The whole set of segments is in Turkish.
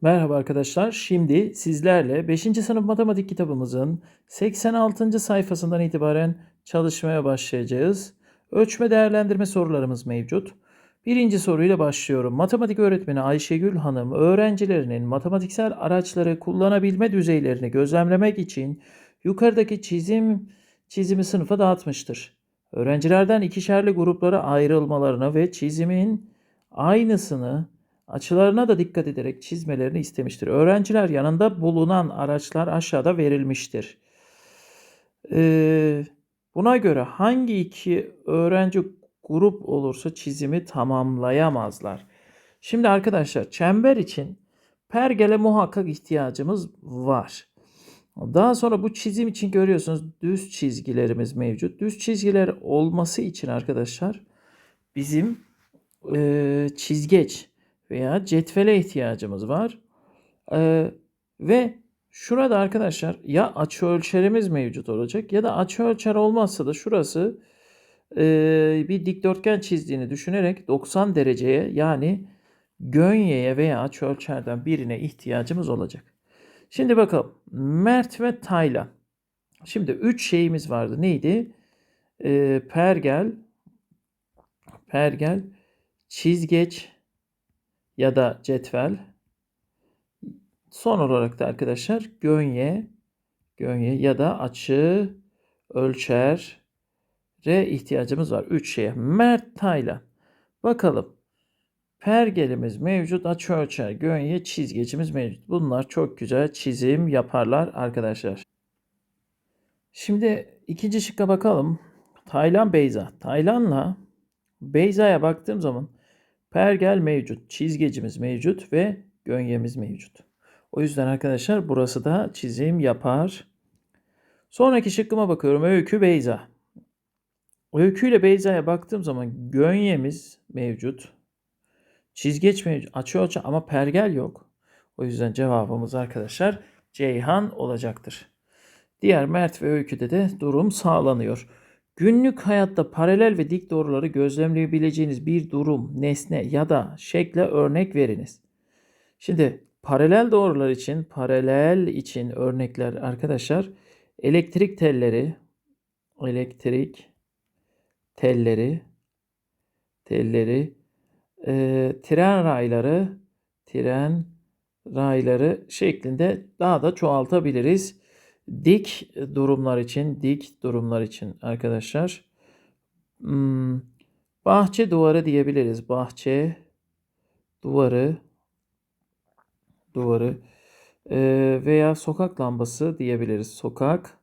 Merhaba arkadaşlar. Şimdi sizlerle 5. sınıf matematik kitabımızın 86. sayfasından itibaren çalışmaya başlayacağız. Ölçme değerlendirme sorularımız mevcut. Birinci soruyla başlıyorum. Matematik öğretmeni Ayşegül Hanım öğrencilerinin matematiksel araçları kullanabilme düzeylerini gözlemlemek için yukarıdaki çizim çizimi sınıfa dağıtmıştır. Öğrencilerden ikişerli gruplara ayrılmalarını ve çizimin aynısını açılarına da dikkat ederek çizmelerini istemiştir. Öğrenciler yanında bulunan araçlar aşağıda verilmiştir. Ee, buna göre hangi iki öğrenci grup olursa çizimi tamamlayamazlar? Şimdi arkadaşlar çember için pergele muhakkak ihtiyacımız var. Daha sonra bu çizim için görüyorsunuz düz çizgilerimiz mevcut. Düz çizgiler olması için arkadaşlar bizim e, çizgeç veya cetvele ihtiyacımız var. E, ve şurada arkadaşlar ya açı ölçerimiz mevcut olacak ya da açı ölçer olmazsa da şurası e, bir dikdörtgen çizdiğini düşünerek 90 dereceye yani gönyeye veya açı ölçerden birine ihtiyacımız olacak. Şimdi bakalım. Mert ve Taylan. Şimdi 3 şeyimiz vardı. Neydi? Ee, pergel, pergel, çizgeç ya da cetvel. Son olarak da arkadaşlar gönye, gönye ya da açı, ölçer re ihtiyacımız var. 3 şeye. Mert Taylan. Bakalım. Pergelimiz mevcut, açı ölçer, gönye, çizgecimiz mevcut. Bunlar çok güzel çizim yaparlar arkadaşlar. Şimdi ikinci şıkka bakalım. Taylan Beyza. Taylan'la Beyza'ya baktığım zaman pergel mevcut, çizgecimiz mevcut ve gönyemiz mevcut. O yüzden arkadaşlar burası da çizim yapar. Sonraki şıkkıma bakıyorum. Öykü Beyza. Öykü ile Beyza'ya baktığım zaman gönyemiz mevcut. Çizgeç mevcut. Açı ölçü ama pergel yok. O yüzden cevabımız arkadaşlar Ceyhan olacaktır. Diğer Mert ve Öykü'de de durum sağlanıyor. Günlük hayatta paralel ve dik doğruları gözlemleyebileceğiniz bir durum, nesne ya da şekle örnek veriniz. Şimdi paralel doğrular için, paralel için örnekler arkadaşlar elektrik telleri, elektrik telleri, telleri, e, tren rayları, tren rayları şeklinde daha da çoğaltabiliriz. Dik durumlar için, dik durumlar için arkadaşlar. Hmm, bahçe duvarı diyebiliriz. Bahçe duvarı, duvarı e, veya sokak lambası diyebiliriz. Sokak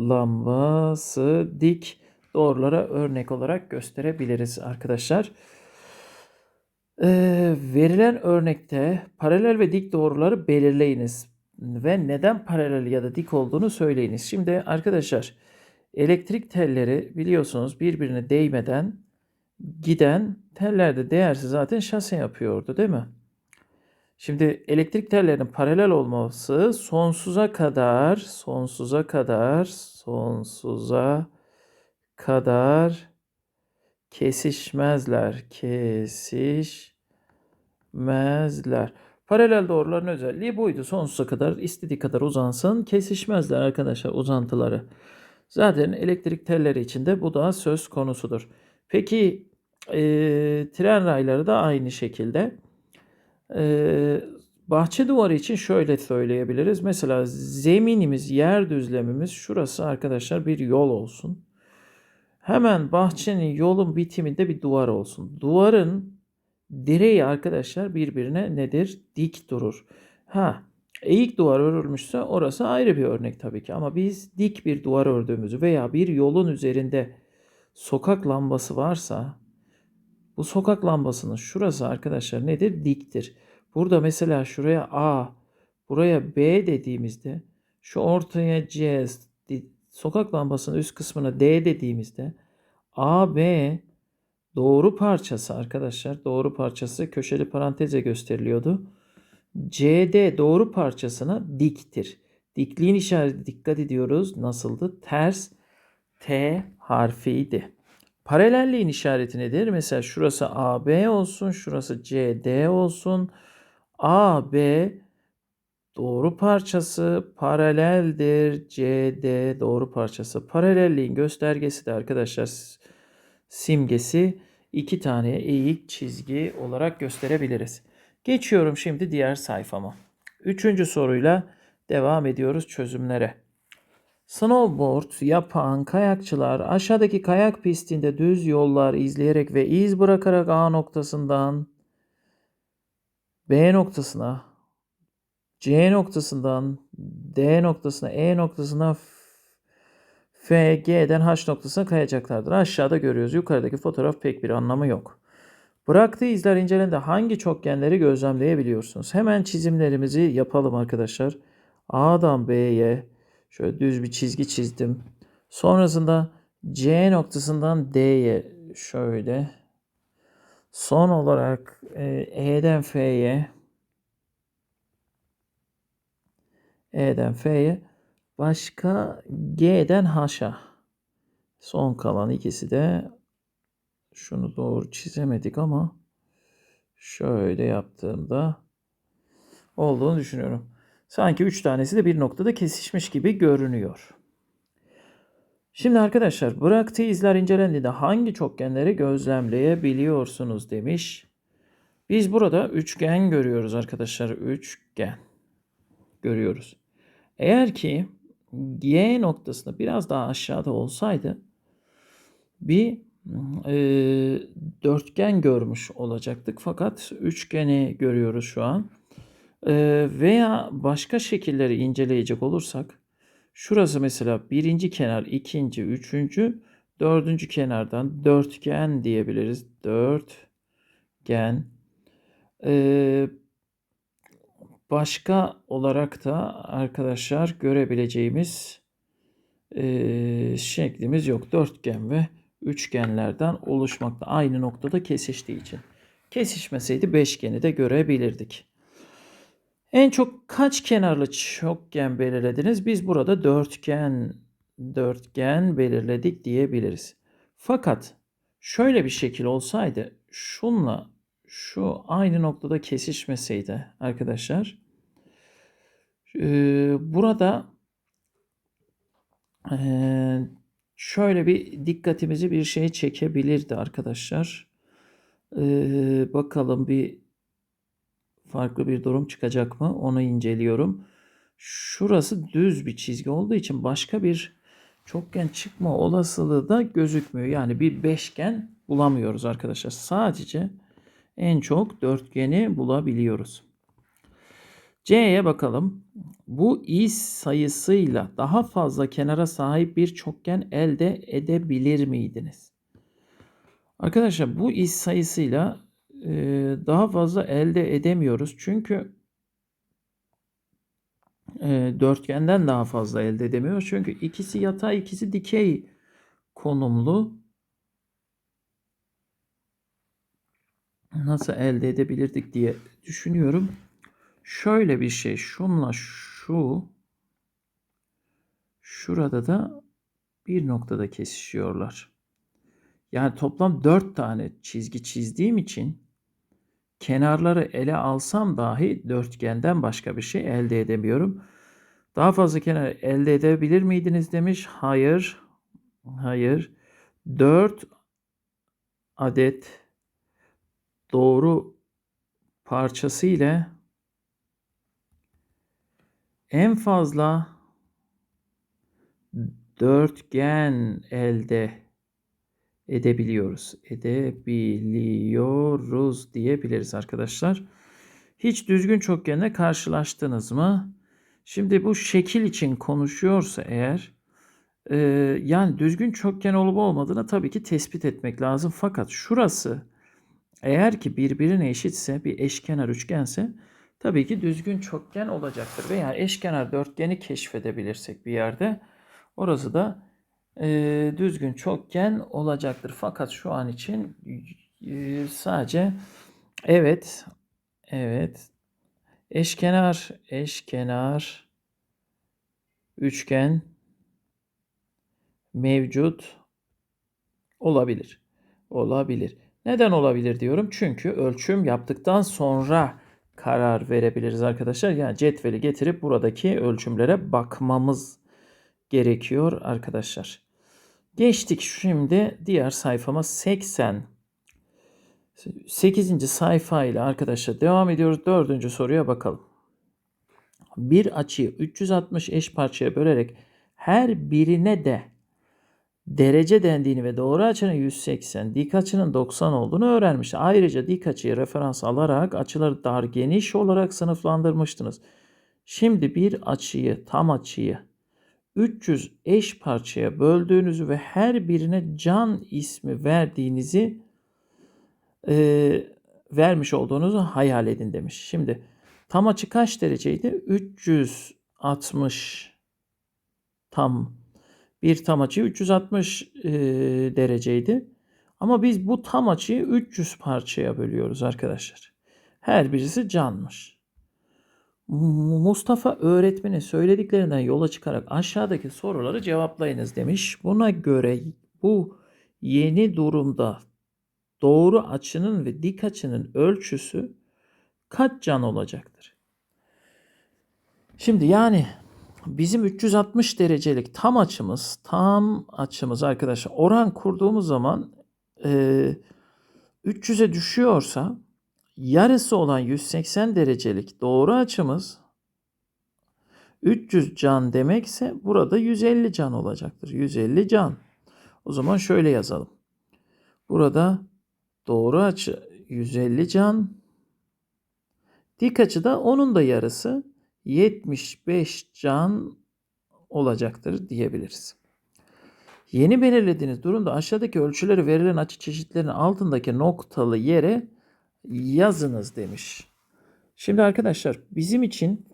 lambası dik doğrulara örnek olarak gösterebiliriz arkadaşlar. Ee, verilen örnekte paralel ve dik doğruları belirleyiniz ve neden paralel ya da dik olduğunu söyleyiniz. Şimdi arkadaşlar elektrik telleri biliyorsunuz birbirine değmeden giden tellerde değersiz zaten şase yapıyordu değil mi? Şimdi elektrik tellerinin paralel olması sonsuza kadar sonsuza kadar sonsuza kadar kesişmezler. Kesişmezler. Paralel doğruların özelliği buydu. Sonsuza kadar istediği kadar uzansın. Kesişmezler arkadaşlar uzantıları. Zaten elektrik telleri için de bu da söz konusudur. Peki e, tren rayları da aynı şekilde. E, bahçe duvarı için şöyle söyleyebiliriz. Mesela zeminimiz, yer düzlemimiz şurası arkadaşlar bir yol olsun. Hemen bahçenin yolun bitiminde bir duvar olsun. Duvarın direği arkadaşlar birbirine nedir? Dik durur. Ha eğik duvar örülmüşse orası ayrı bir örnek tabii ki. Ama biz dik bir duvar ördüğümüzü veya bir yolun üzerinde sokak lambası varsa bu sokak lambasının şurası arkadaşlar nedir? Diktir. Burada mesela şuraya A, buraya B dediğimizde şu ortaya C, sokak lambasının üst kısmına D dediğimizde AB doğru parçası arkadaşlar doğru parçası köşeli paranteze gösteriliyordu. CD doğru parçasına diktir. Dikliğin işareti dikkat ediyoruz. Nasıldı? Ters T harfiydi. Paralelliğin işareti nedir? Mesela şurası AB olsun, şurası CD olsun. AB doğru parçası paraleldir. CD doğru parçası. Paralelliğin göstergesi de arkadaşlar simgesi iki tane eğik çizgi olarak gösterebiliriz. Geçiyorum şimdi diğer sayfama. Üçüncü soruyla devam ediyoruz çözümlere. Snowboard yapan kayakçılar aşağıdaki kayak pistinde düz yollar izleyerek ve iz bırakarak A noktasından B noktasına, C noktasından D noktasına, E noktasına F, G'den H noktasına kayacaklardır. Aşağıda görüyoruz. Yukarıdaki fotoğraf pek bir anlamı yok. Bıraktığı izler incelendiğinde hangi çokgenleri gözlemleyebiliyorsunuz? Hemen çizimlerimizi yapalım arkadaşlar. A'dan B'ye şöyle düz bir çizgi çizdim. Sonrasında C noktasından D'ye şöyle. Son olarak e, E'den F'ye E'den F'ye başka G'den H'a. Son kalan ikisi de şunu doğru çizemedik ama şöyle yaptığımda olduğunu düşünüyorum. Sanki üç tanesi de bir noktada kesişmiş gibi görünüyor. Şimdi arkadaşlar bıraktığı izler incelendiğinde hangi çokgenleri gözlemleyebiliyorsunuz demiş. Biz burada üçgen görüyoruz arkadaşlar. Üçgen görüyoruz. Eğer ki G noktasında biraz daha aşağıda olsaydı bir e, dörtgen görmüş olacaktık. Fakat üçgeni görüyoruz şu an. E, veya başka şekilleri inceleyecek olursak şurası mesela birinci kenar, ikinci, üçüncü, dördüncü kenardan dörtgen diyebiliriz. Dörtgen. E, başka olarak da arkadaşlar görebileceğimiz e, şeklimiz yok. Dörtgen ve üçgenlerden oluşmakta. Aynı noktada kesiştiği için. Kesişmeseydi beşgeni de görebilirdik. En çok kaç kenarlı çokgen belirlediniz? Biz burada dörtgen dörtgen belirledik diyebiliriz. Fakat şöyle bir şekil olsaydı şunla şu aynı noktada kesişmeseydi arkadaşlar burada şöyle bir dikkatimizi bir şeye çekebilirdi arkadaşlar. Bakalım bir farklı bir durum çıkacak mı? Onu inceliyorum. Şurası düz bir çizgi olduğu için başka bir çokgen çıkma olasılığı da gözükmüyor. Yani bir beşgen bulamıyoruz arkadaşlar. Sadece en çok dörtgeni bulabiliyoruz. C'ye bakalım. Bu iz sayısıyla daha fazla kenara sahip bir çokgen elde edebilir miydiniz? Arkadaşlar bu iz sayısıyla e, daha fazla elde edemiyoruz. Çünkü e, dörtgenden daha fazla elde edemiyoruz. Çünkü ikisi yatay, ikisi dikey konumlu. Nasıl elde edebilirdik diye düşünüyorum. Şöyle bir şey. Şunla şu şurada da bir noktada kesişiyorlar. Yani toplam 4 tane çizgi çizdiğim için kenarları ele alsam dahi dörtgenden başka bir şey elde edemiyorum. Daha fazla kenar elde edebilir miydiniz demiş. Hayır. Hayır. 4 adet doğru parçası ile en fazla dörtgen elde edebiliyoruz. Edebiliyoruz diyebiliriz arkadaşlar. Hiç düzgün çokgenle karşılaştınız mı? Şimdi bu şekil için konuşuyorsa eğer e, yani düzgün çokgen olup olmadığını tabii ki tespit etmek lazım. Fakat şurası eğer ki birbirine eşitse bir eşkenar üçgense tabii ki düzgün çokgen olacaktır. Veya eşkenar dörtgeni keşfedebilirsek bir yerde orası da e, düzgün çokgen olacaktır. Fakat şu an için e, sadece evet evet eşkenar eşkenar üçgen mevcut olabilir. Olabilir. Neden olabilir diyorum? Çünkü ölçüm yaptıktan sonra karar verebiliriz arkadaşlar. Yani cetveli getirip buradaki ölçümlere bakmamız gerekiyor arkadaşlar. Geçtik şimdi diğer sayfama 80. 8. sayfa ile arkadaşlar devam ediyoruz. 4. soruya bakalım. Bir açıyı 360 eş parçaya bölerek her birine de derece dendiğini ve doğru açının 180, dik açının 90 olduğunu öğrenmiş. Ayrıca dik açıyı referans alarak açıları dar geniş olarak sınıflandırmıştınız. Şimdi bir açıyı, tam açıyı 300 eş parçaya böldüğünüzü ve her birine can ismi verdiğinizi e, vermiş olduğunuzu hayal edin demiş. Şimdi tam açı kaç dereceydi? 360 tam bir tam açı 360 e, dereceydi. Ama biz bu tam açıyı 300 parçaya bölüyoruz arkadaşlar. Her birisi canmış. Mustafa öğretmenin söylediklerinden yola çıkarak aşağıdaki soruları cevaplayınız demiş. Buna göre bu yeni durumda doğru açının ve dik açının ölçüsü kaç can olacaktır? Şimdi yani bizim 360 derecelik tam açımız, tam açımız arkadaşlar oran kurduğumuz zaman e, 300'e düşüyorsa yarısı olan 180 derecelik doğru açımız 300 can demekse burada 150 can olacaktır. 150 can. O zaman şöyle yazalım. Burada doğru açı 150 can. Dik açı da onun da yarısı 75 can olacaktır diyebiliriz. Yeni belirlediğiniz durumda aşağıdaki ölçüleri verilen açı çeşitlerinin altındaki noktalı yere yazınız demiş. Şimdi arkadaşlar bizim için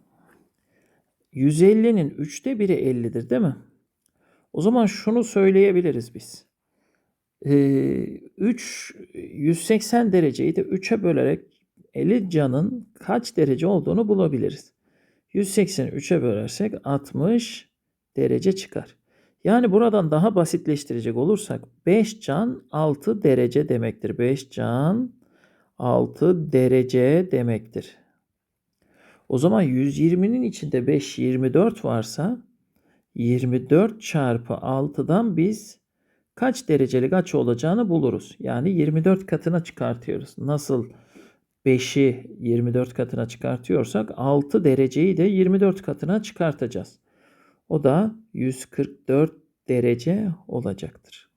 150'nin üçte biri 50'dir değil mi? O zaman şunu söyleyebiliriz biz. Ee, 3 180 dereceyi de 3'e bölerek 50 canın kaç derece olduğunu bulabiliriz. 180'i 3'e bölersek 60 derece çıkar. Yani buradan daha basitleştirecek olursak 5 can 6 derece demektir. 5 can 6 derece demektir. O zaman 120'nin içinde 5 24 varsa 24 çarpı 6'dan biz kaç derecelik açı olacağını buluruz. Yani 24 katına çıkartıyoruz. Nasıl 5'i 24 katına çıkartıyorsak 6 dereceyi de 24 katına çıkartacağız. O da 144 derece olacaktır.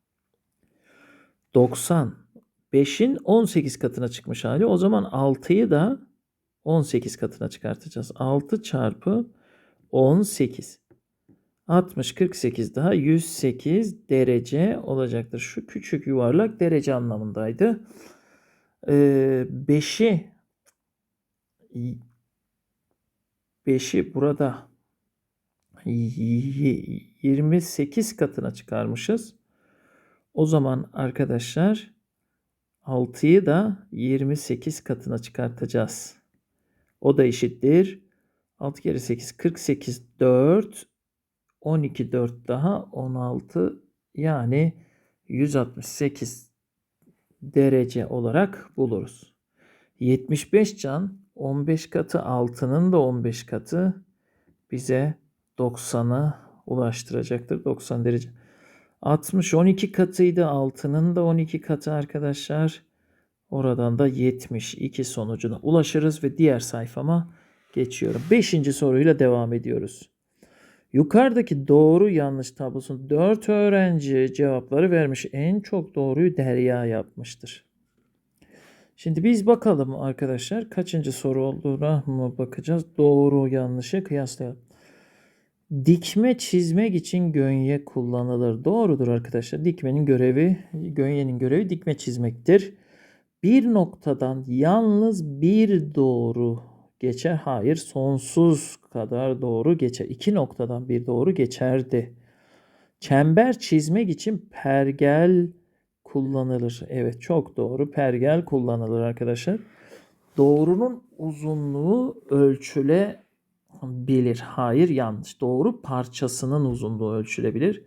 90 5'in 18 katına çıkmış hali. O zaman 6'yı da 18 katına çıkartacağız. 6 çarpı 18. 60, 48 daha 108 derece olacaktır. Şu küçük yuvarlak derece anlamındaydı. 5'i ee, 5'i burada 28 katına çıkarmışız. O zaman arkadaşlar 6'yı da 28 katına çıkartacağız. O da eşittir. 6 kere 8 48 4 12 4 daha 16 yani 168 derece olarak buluruz. 75 can 15 katı altının da 15 katı bize 90'a ulaştıracaktır. 90 derece. 60 12 katıydı. Altının da 12 katı arkadaşlar. Oradan da 72 sonucuna ulaşırız ve diğer sayfama geçiyorum. 5. soruyla devam ediyoruz. Yukarıdaki doğru yanlış tablosunu 4 öğrenci cevapları vermiş. En çok doğruyu Derya yapmıştır. Şimdi biz bakalım arkadaşlar kaçıncı soru olduğuna mı bakacağız? Doğru yanlışı kıyaslayalım. Dikme çizmek için gönye kullanılır. Doğrudur arkadaşlar. Dikmenin görevi, gönyenin görevi dikme çizmektir. Bir noktadan yalnız bir doğru geçer. Hayır, sonsuz kadar doğru geçer. İki noktadan bir doğru geçerdi. Çember çizmek için pergel kullanılır. Evet, çok doğru. Pergel kullanılır arkadaşlar. Doğrunun uzunluğu ölçüle bilir. Hayır yanlış. Doğru parçasının uzunluğu ölçülebilir.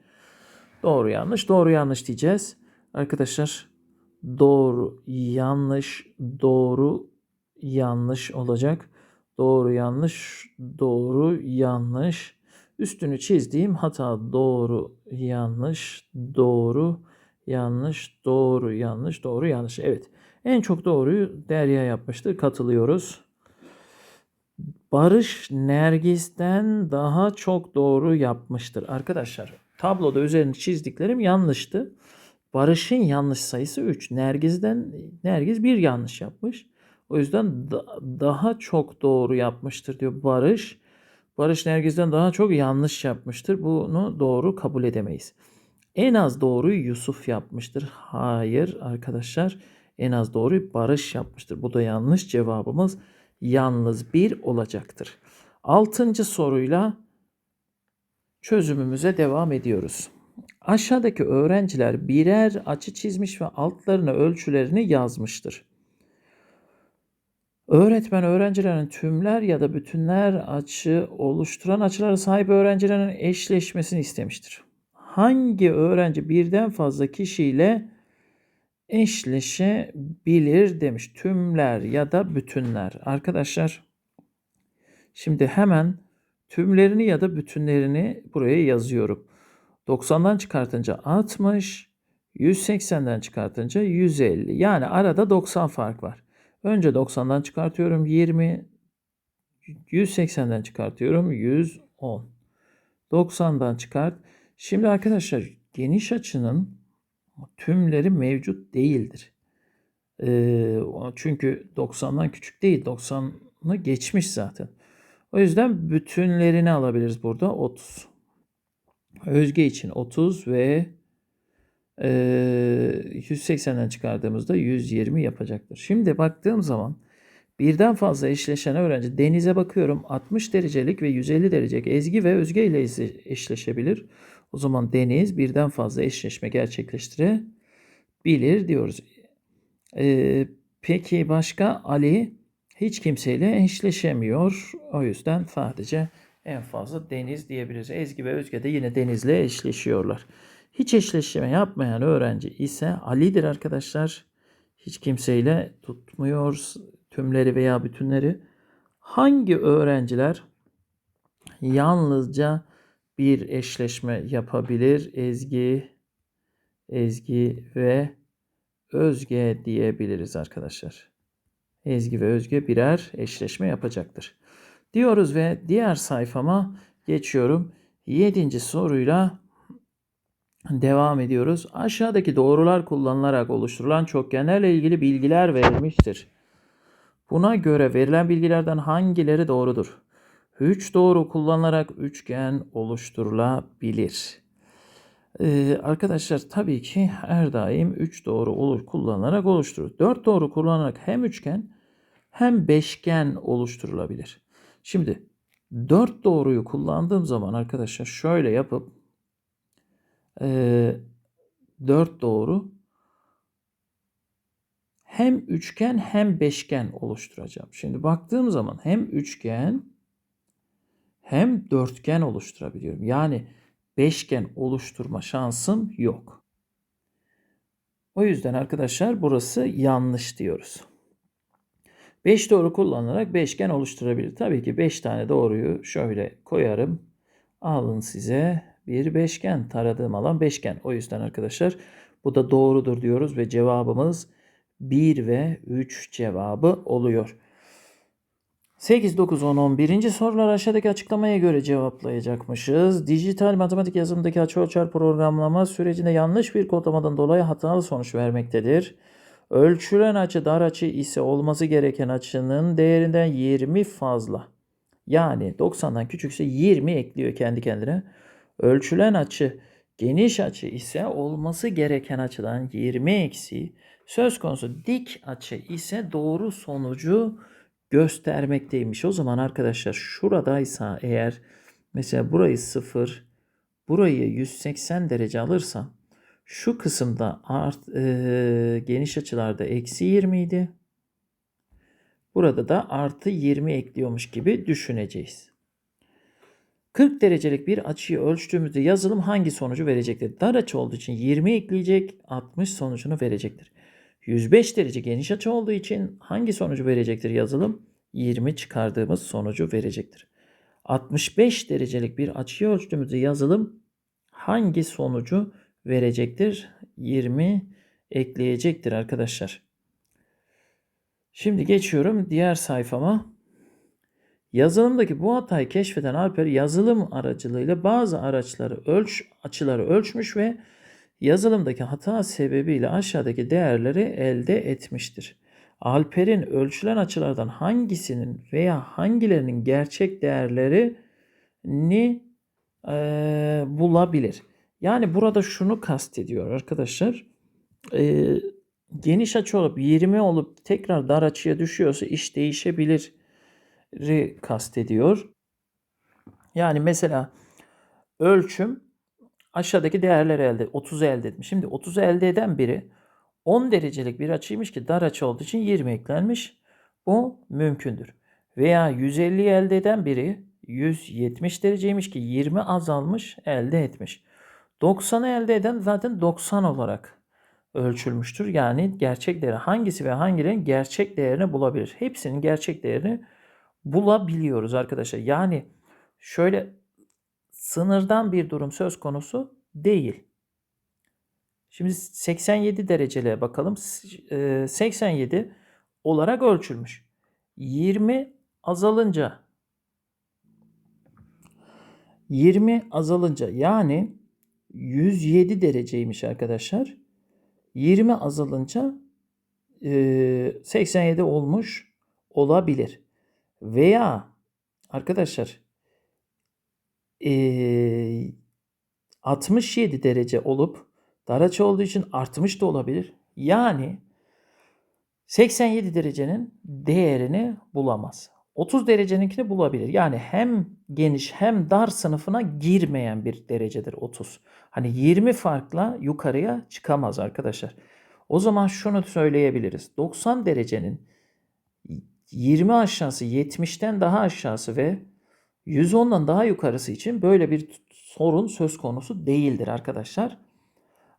Doğru yanlış. Doğru yanlış diyeceğiz. Arkadaşlar doğru yanlış doğru yanlış olacak. Doğru yanlış doğru yanlış. Üstünü çizdiğim hata doğru yanlış doğru yanlış doğru yanlış doğru yanlış. Evet. En çok doğruyu Derya yapmıştır. Katılıyoruz. Barış Nergis'ten daha çok doğru yapmıştır. Arkadaşlar tabloda üzerine çizdiklerim yanlıştı. Barış'ın yanlış sayısı 3. Nergiz'den Nergiz bir yanlış yapmış. O yüzden da- daha çok doğru yapmıştır diyor Barış. Barış Nergiz'den daha çok yanlış yapmıştır. Bunu doğru kabul edemeyiz. En az doğruyu Yusuf yapmıştır. Hayır arkadaşlar. En az doğruyu Barış yapmıştır. Bu da yanlış. Cevabımız yalnız bir olacaktır. Altıncı soruyla çözümümüze devam ediyoruz. Aşağıdaki öğrenciler birer açı çizmiş ve altlarına ölçülerini yazmıştır. Öğretmen öğrencilerin tümler ya da bütünler açı oluşturan açılara sahip öğrencilerin eşleşmesini istemiştir. Hangi öğrenci birden fazla kişiyle eşleşebilir demiş. Tümler ya da bütünler. Arkadaşlar şimdi hemen tümlerini ya da bütünlerini buraya yazıyorum. 90'dan çıkartınca 60, 180'den çıkartınca 150. Yani arada 90 fark var. Önce 90'dan çıkartıyorum 20, 180'den çıkartıyorum 110. 90'dan çıkart. Şimdi arkadaşlar geniş açının tümleri mevcut değildir. Ee, çünkü 90'dan küçük değil. 90'ı geçmiş zaten. O yüzden bütünlerini alabiliriz burada. 30. Özge için 30 ve 180'den çıkardığımızda 120 yapacaktır. Şimdi baktığım zaman birden fazla eşleşen öğrenci Deniz'e bakıyorum 60 derecelik ve 150 derecelik Ezgi ve Özge ile eşleşebilir. O zaman Deniz birden fazla eşleşme gerçekleştirebilir diyoruz. Ee, peki başka Ali hiç kimseyle eşleşemiyor. O yüzden sadece en fazla Deniz diyebiliriz. Ezgi ve Özge de yine Deniz'le eşleşiyorlar. Hiç eşleşme yapmayan öğrenci ise Ali'dir arkadaşlar. Hiç kimseyle tutmuyor tümleri veya bütünleri. Hangi öğrenciler yalnızca bir eşleşme yapabilir? Ezgi, Ezgi ve Özge diyebiliriz arkadaşlar. Ezgi ve Özge birer eşleşme yapacaktır. Diyoruz ve diğer sayfama geçiyorum. Yedinci soruyla devam ediyoruz. Aşağıdaki doğrular kullanılarak oluşturulan çokgenlerle ilgili bilgiler verilmiştir. Buna göre verilen bilgilerden hangileri doğrudur? 3 doğru kullanılarak üçgen oluşturulabilir. Ee, arkadaşlar tabii ki her daim 3 doğru olur kullanarak oluşturur. 4 doğru kullanarak hem üçgen hem beşgen oluşturulabilir. Şimdi 4 doğruyu kullandığım zaman arkadaşlar şöyle yapıp e, 4 doğru hem üçgen hem beşgen oluşturacağım. Şimdi baktığım zaman hem üçgen hem dörtgen oluşturabiliyorum. Yani beşgen oluşturma şansım yok. O yüzden arkadaşlar burası yanlış diyoruz. 5 doğru kullanarak beşgen oluşturabilir. Tabii ki 5 tane doğruyu şöyle koyarım. Alın size bir beşgen. Taradığım alan beşgen. O yüzden arkadaşlar bu da doğrudur diyoruz ve cevabımız 1 ve 3 cevabı oluyor. 8, 9, 10, 11. sorular aşağıdaki açıklamaya göre cevaplayacakmışız. Dijital matematik yazımındaki açıölçer programlama sürecinde yanlış bir kodlamadan dolayı hatalı sonuç vermektedir. Ölçülen açı dar açı ise olması gereken açının değerinden 20 fazla. Yani 90'dan küçükse 20 ekliyor kendi kendine. Ölçülen açı geniş açı ise olması gereken açıdan 20 eksi. Söz konusu dik açı ise doğru sonucu göstermekteymiş. O zaman arkadaşlar şuradaysa eğer mesela burayı 0, burayı 180 derece alırsam şu kısımda art, e, geniş açılarda eksi 20 idi. Burada da artı 20 ekliyormuş gibi düşüneceğiz. 40 derecelik bir açıyı ölçtüğümüzde yazılım hangi sonucu verecektir? Dar açı olduğu için 20 ekleyecek, 60 sonucunu verecektir. 105 derece geniş açı olduğu için hangi sonucu verecektir yazılım? 20 çıkardığımız sonucu verecektir. 65 derecelik bir açıyı ölçtüğümüzde yazılım hangi sonucu verecektir? 20 ekleyecektir arkadaşlar. Şimdi geçiyorum diğer sayfama. Yazılımdaki bu hatayı keşfeden Alper yazılım aracılığıyla bazı araçları ölç açıları ölçmüş ve yazılımdaki hata sebebiyle aşağıdaki değerleri elde etmiştir. Alper'in ölçülen açılardan hangisinin veya hangilerinin gerçek değerlerini e, bulabilir? Yani burada şunu kastediyor arkadaşlar. E, geniş açı olup 20 olup tekrar dar açıya düşüyorsa iş değişebilir kastediyor. Yani mesela ölçüm aşağıdaki değerleri elde 30'u elde etmiş. Şimdi 30'u elde eden biri 10 derecelik bir açıymış ki dar açı olduğu için 20 eklenmiş. Bu mümkündür. Veya 150 elde eden biri 170 dereceymiş ki 20 azalmış elde etmiş. 90'ı elde eden zaten 90 olarak ölçülmüştür. Yani gerçek değeri hangisi ve hangilerinin gerçek değerini bulabilir. Hepsinin gerçek değerini bulabiliyoruz arkadaşlar. Yani şöyle sınırdan bir durum söz konusu değil. Şimdi 87 dereceliğe bakalım. 87 e, olarak ölçülmüş. 20 azalınca 20 azalınca yani 107 dereceymiş arkadaşlar. 20 azalınca 87 e, olmuş olabilir. Veya arkadaşlar ee, 67 derece olup dar açı olduğu için artmış da olabilir. Yani 87 derecenin değerini bulamaz. 30 dereceninkini bulabilir. Yani hem geniş hem dar sınıfına girmeyen bir derecedir 30. Hani 20 farkla yukarıya çıkamaz arkadaşlar. O zaman şunu söyleyebiliriz. 90 derecenin 20 aşağısı 70'ten daha aşağısı ve 110'dan daha yukarısı için böyle bir sorun söz konusu değildir arkadaşlar.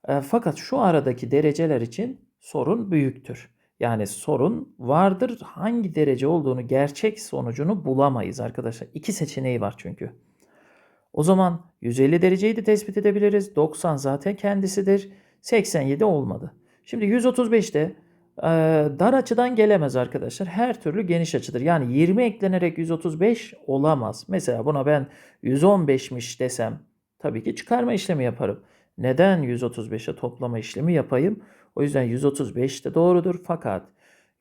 E, fakat şu aradaki dereceler için sorun büyüktür. Yani sorun vardır. Hangi derece olduğunu, gerçek sonucunu bulamayız arkadaşlar. İki seçeneği var çünkü. O zaman 150 dereceyi de tespit edebiliriz. 90 zaten kendisidir. 87 olmadı. Şimdi 135'te dar açıdan gelemez arkadaşlar. Her türlü geniş açıdır. Yani 20 eklenerek 135 olamaz. Mesela buna ben 115'miş desem tabii ki çıkarma işlemi yaparım. Neden 135'e toplama işlemi yapayım? O yüzden 135 de doğrudur fakat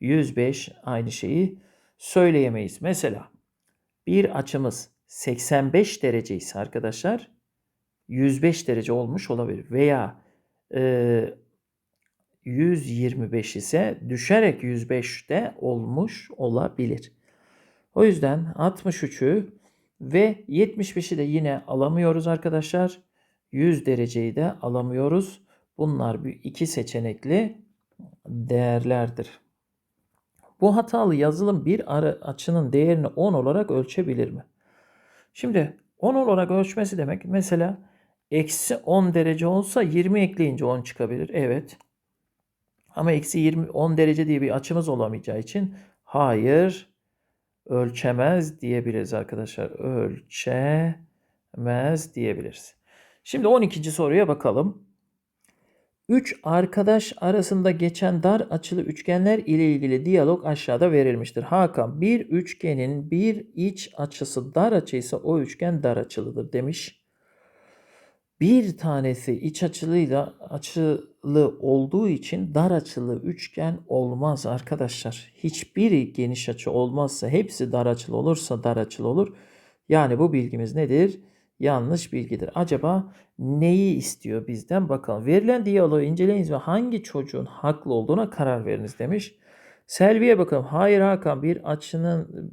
105 aynı şeyi söyleyemeyiz. Mesela bir açımız 85 derece ise arkadaşlar 105 derece olmuş olabilir. Veya 125 ise düşerek 105'te olmuş olabilir. O yüzden 63'ü ve 75'i de yine alamıyoruz arkadaşlar. 100 dereceyi de alamıyoruz. Bunlar bir iki seçenekli değerlerdir. Bu hatalı yazılım bir ara açının değerini 10 olarak ölçebilir mi? Şimdi 10 olarak ölçmesi demek mesela eksi 10 derece olsa 20 ekleyince 10 çıkabilir. Evet. Ama eksi 20 10 derece diye bir açımız olamayacağı için hayır ölçemez diyebiliriz arkadaşlar. Ölçemez diyebiliriz. Şimdi 12. soruya bakalım. 3 arkadaş arasında geçen dar açılı üçgenler ile ilgili diyalog aşağıda verilmiştir. Hakan bir üçgenin bir iç açısı dar açıysa o üçgen dar açılıdır demiş. Bir tanesi iç açılıyla açılı olduğu için dar açılı üçgen olmaz arkadaşlar. Hiçbiri geniş açı olmazsa hepsi dar açılı olursa dar açılı olur. Yani bu bilgimiz nedir? Yanlış bilgidir. Acaba neyi istiyor bizden bakalım. Verilen diyaloğu inceleyiniz ve hangi çocuğun haklı olduğuna karar veriniz demiş. Selvi'ye bakalım. Hayır Hakan bir açının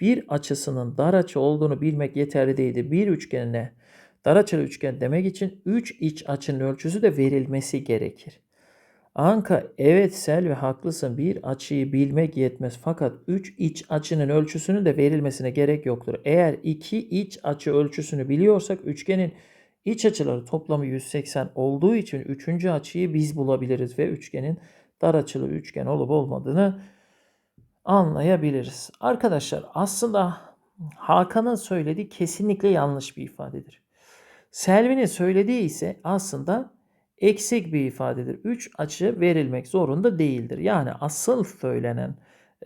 bir açısının dar açı olduğunu bilmek yeterli değildir. Bir üçgenine Dar açılı üçgen demek için 3 iç açının ölçüsü de verilmesi gerekir. Anka evet Selvi haklısın bir açıyı bilmek yetmez fakat 3 iç açının ölçüsünün de verilmesine gerek yoktur. Eğer 2 iç açı ölçüsünü biliyorsak üçgenin iç açıları toplamı 180 olduğu için 3. açıyı biz bulabiliriz ve üçgenin dar açılı üçgen olup olmadığını anlayabiliriz. Arkadaşlar aslında Hakan'ın söylediği kesinlikle yanlış bir ifadedir. Selvi'nin söylediği ise aslında eksik bir ifadedir. 3 açı verilmek zorunda değildir. Yani asıl söylenen,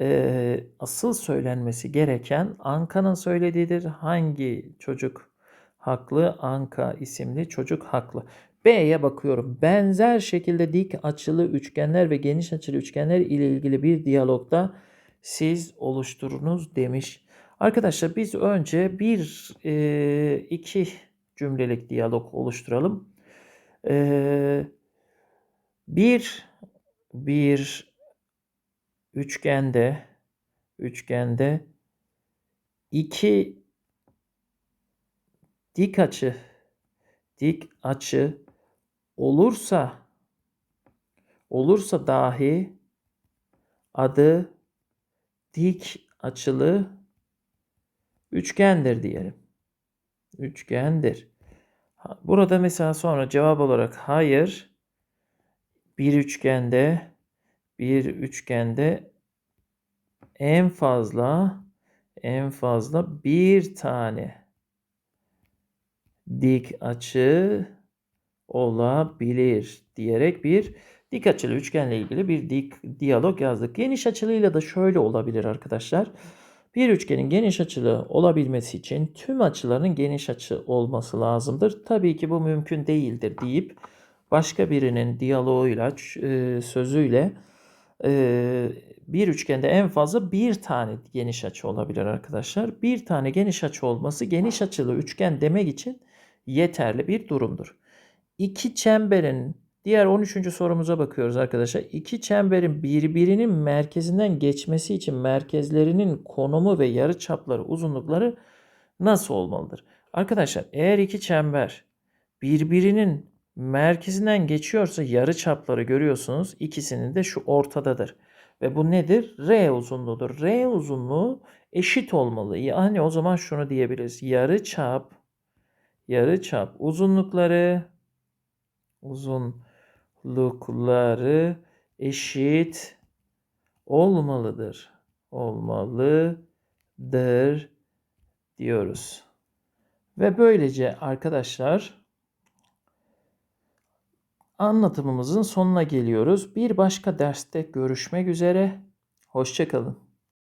e, asıl söylenmesi gereken Anka'nın söylediğidir. Hangi çocuk haklı? Anka isimli çocuk haklı. B'ye bakıyorum. Benzer şekilde dik açılı üçgenler ve geniş açılı üçgenler ile ilgili bir diyalogda siz oluşturunuz demiş. Arkadaşlar biz önce bir e, iki cümlelik diyalog oluşturalım. E, bir bir üçgende üçgende iki dik açı dik açı olursa olursa dahi adı dik açılı üçgendir diyelim. Üçgendir. Burada mesela sonra cevap olarak hayır bir üçgende bir üçgende en fazla en fazla bir tane dik açı olabilir diyerek bir dik açılı üçgenle ilgili bir dik diyalog yazdık. Geniş açılıyla da şöyle olabilir arkadaşlar. Bir üçgenin geniş açılı olabilmesi için tüm açıların geniş açı olması lazımdır. Tabii ki bu mümkün değildir deyip başka birinin diyaloğuyla, e, sözüyle e, bir üçgende en fazla bir tane geniş açı olabilir arkadaşlar. Bir tane geniş açı olması geniş açılı üçgen demek için yeterli bir durumdur. İki çemberin diğer 13. sorumuza bakıyoruz arkadaşlar. İki çemberin birbirinin merkezinden geçmesi için merkezlerinin konumu ve yarıçapları, uzunlukları nasıl olmalıdır? Arkadaşlar eğer iki çember birbirinin merkezinden geçiyorsa yarıçapları görüyorsunuz. İkisinin de şu ortadadır. Ve bu nedir? R uzunluğudur. R uzunluğu eşit olmalı. Yani o zaman şunu diyebiliriz. Yarıçap yarıçap uzunlukları uzunlukları eşit olmalıdır. Olmalıdır diyoruz. Ve böylece arkadaşlar anlatımımızın sonuna geliyoruz. Bir başka derste görüşmek üzere. Hoşçakalın.